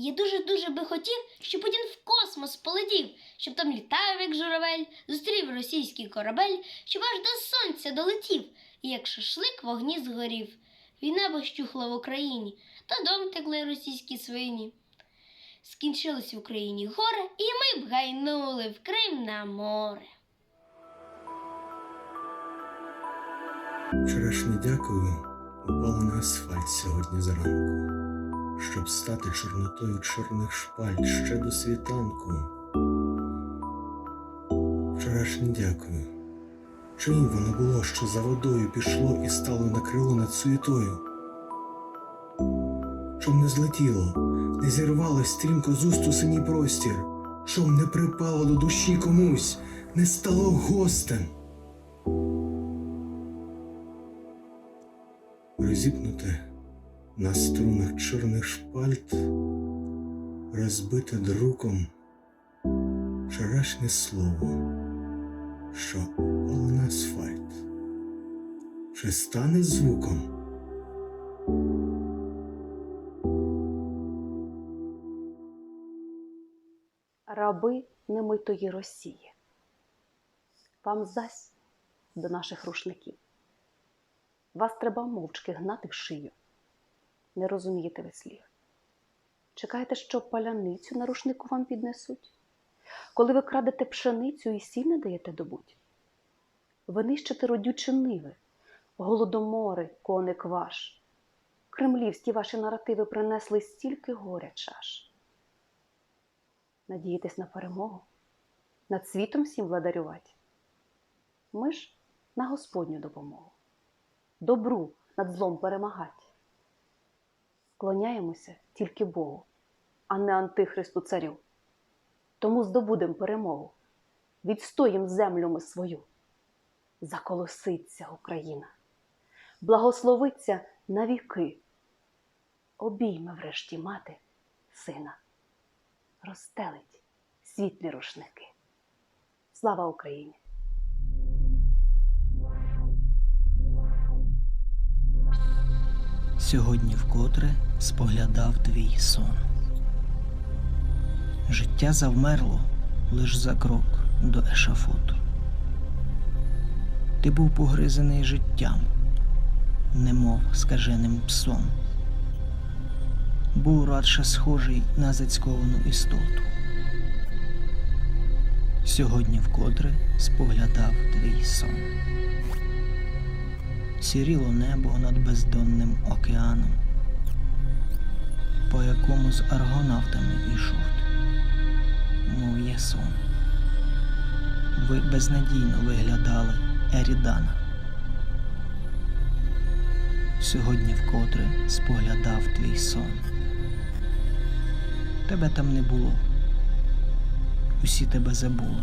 Я дуже-дуже би хотів, щоб один в космос полетів, щоб там літав, як журавель, зустрів російський корабель, щоб аж до сонця долетів, і як шашлик вогні згорів. Війна бощухла в Україні, та дом текли російські свині. Скінчилось в Україні горе, і ми б гайнули в Крим на море. Вчорашнє дякую упало на асфальт сьогодні зранку, щоб стати чорнотою чорних шпаль ще до світанку. Вчорашнє дякую. Чиїм воно було, що за водою пішло і стало на крило над суєтою? Щоб не злетіло, не зірвалось стрімко з уст синій простір, щоб не припало до душі комусь, не стало гостем. розіпнуте на струнах чорних шпальт, розбите друком вчорашнє слово, що упало на асфальт, чи стане звуком? раби немитої Росії. Вам зась до наших рушників. Вас треба мовчки гнати в шию. Не розумієте ви слів. Чекаєте, що паляницю на рушнику вам піднесуть? Коли ви крадете пшеницю і сіль не даєте добуть? Ви нищите родючі ниви, голодомори, коник ваш. Кремлівські ваші наративи принесли стільки горя чаш. Надієтесь на перемогу, над світом всім владарювати. Ми ж на Господню допомогу, добру над злом перемагати. Клоняємося тільки Богу, а не Антихристу царю. Тому здобудем перемогу, відстоїм землю ми свою. Заколоситься Україна, благословиться на віки. Обійме врешті мати сина розстелить світлі рушники. Слава Україні! Сьогодні вкотре споглядав твій сон. Життя завмерло лиш за крок до ешафоту. Ти був погризений життям, немов скаженим псом. Був радше схожий на зацьковану істоту. Сьогодні вкотре споглядав твій сон. Сіріло небо над бездонним океаном, по якому з аргонавтами ішов мов є сон. Ви безнадійно виглядали Ерідана. Сьогодні вкотре споглядав твій сон. Тебе там не було. Усі тебе забули.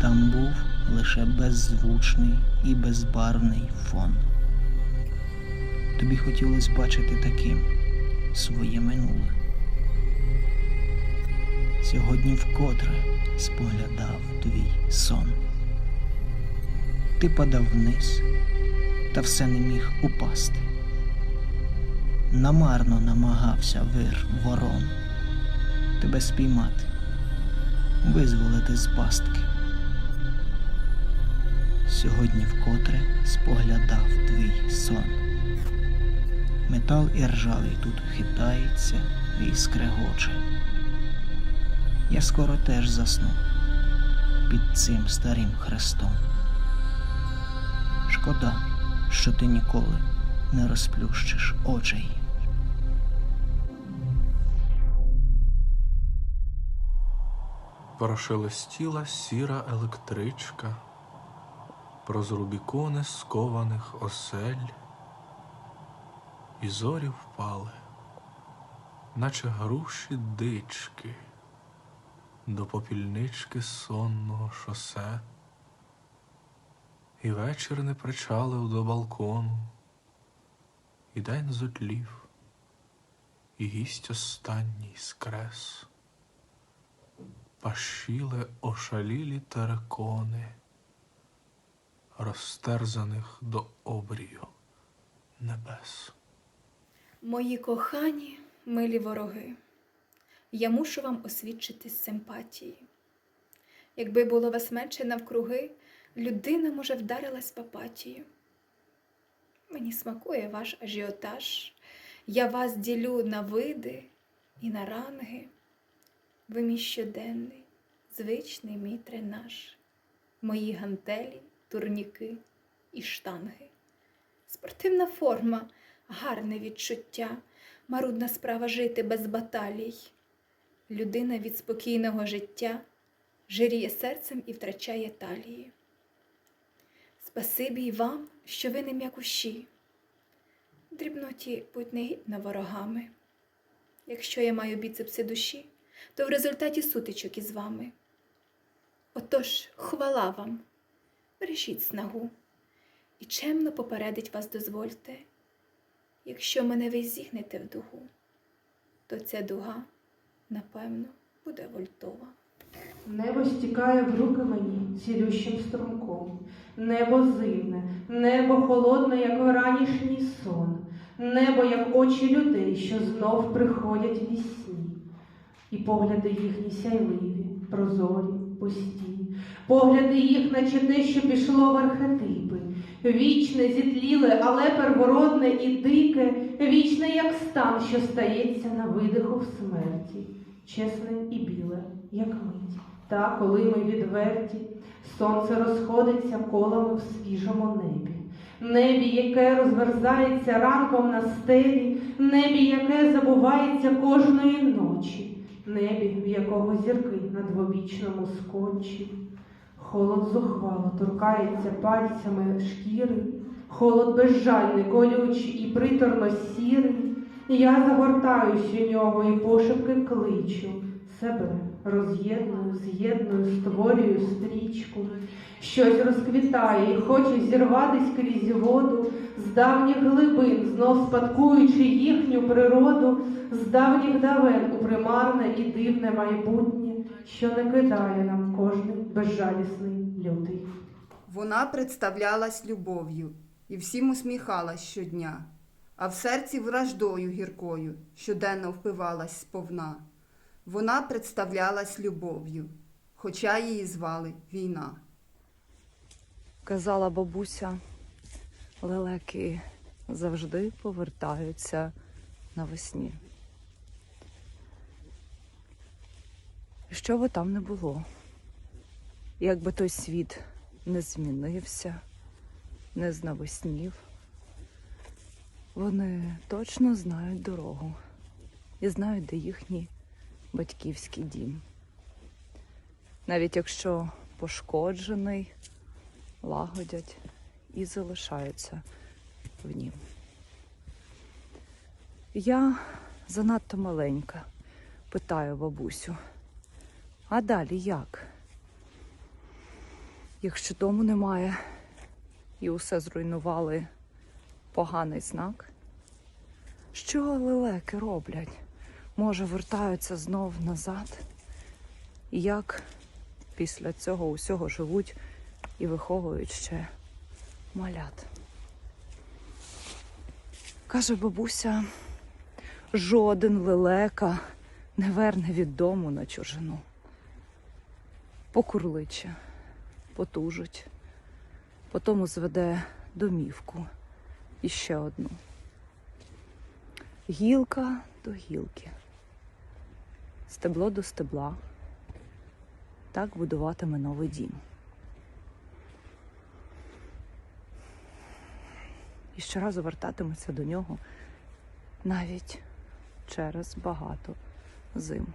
Там був лише беззвучний і безбарвний фон. Тобі хотілося бачити таким своє минуле. Сьогодні вкотре споглядав твій сон. Ти падав вниз, та все не міг упасти. Намарно намагався вир ворон тебе спіймати, визволити з пастки. Сьогодні вкотре споглядав твій сон. Метал і ржавий тут хитається і скрегоче. Я скоро теж засну під цим старим хрестом. Шкода, що ти ніколи не розплющиш очей. Прошелестіла сіра електричка, Проз рубікони скованих осель, І зорі впали, наче груші дички, До попільнички сонного шосе, І вечір не причалив до балкону, І день зотлів, і гість останній скрес. Пашіли ошалілі терекони, розтерзаних до обрію небес. Мої кохані милі вороги, я мушу вам освідчити симпатії. Якби було вас менше навкруги, людина, може, вдарилась в апатію. Мені смакує ваш ажіотаж, я вас ділю на види і на ранги. Ви мій щоденний, звичний мій тренаж, мої гантелі, турніки і штанги. Спортивна форма, гарне відчуття, марудна справа жити без баталій. Людина від спокійного життя жиріє серцем і втрачає талії. Спасибі й вам, що ви не м'якуші. Дрібноті будь негідна ворогами. Якщо я маю біцепси душі, то в результаті сутичок із вами. Отож, хвала вам, бережіть снагу, і чемно попередить вас дозвольте. Якщо мене ви зігнете в дугу, то ця дуга, напевно, буде вольтова. Небо стікає в руки мені цілющим струмком, небо зимне, небо холодне, як вранішній сон, небо, як очі людей, що знов приходять вісні, і погляди їхні сяйливі, прозорі, пусті, погляди їх, наче те, що пішло в архетипи, вічне, зітліле, але первородне і дике, вічне, як стан, що стається на видиху в смерті, чесне і біле, як мить. Та, коли ми відверті, сонце розходиться колами в свіжому небі, небі, яке розверзається ранком на стелі, небі, яке забувається кожної ночі, небі, в якого зірки на двобічному скотчі. Холод зухвало торкається пальцями шкіри, холод безжальний, колючий і приторно сірий. Я загортаюсь у нього і пошепки кличу себе, роз'єдную, з'єдную, створюю стрічку. Щось розквітає і хоче зірватись крізь воду, з давніх глибин, знов спадкуючи їхню природу, з давніх давен у примарне і дивне майбутнє, що не кидає нам кожний безжалісний лютий. Вона представлялась любов'ю і всім усміхалась щодня, а в серці враждою гіркою щоденно впивалась сповна. Вона представлялась любов'ю, хоча її звали війна. Казала бабуся, лелеки завжди повертаються навесні. Що би там не було, якби той світ не змінився, не знавеснів, вони точно знають дорогу і знають, де їхній батьківський дім. Навіть якщо пошкоджений, лагодять і залишаються в нім. Я занадто маленька, питаю бабусю, а далі як? Якщо дому немає і усе зруйнували поганий знак, що лелеки роблять? Може, вертаються знов назад? Як після цього усього живуть і виховують ще малят. Каже бабуся, жоден лелека не верне від дому на чужину. Покурличе, потужить, потому зведе домівку і ще одну. Гілка до гілки, стебло до стебла. Так будуватиме новий дім. і щоразу вертатиметься до нього навіть через багато зим.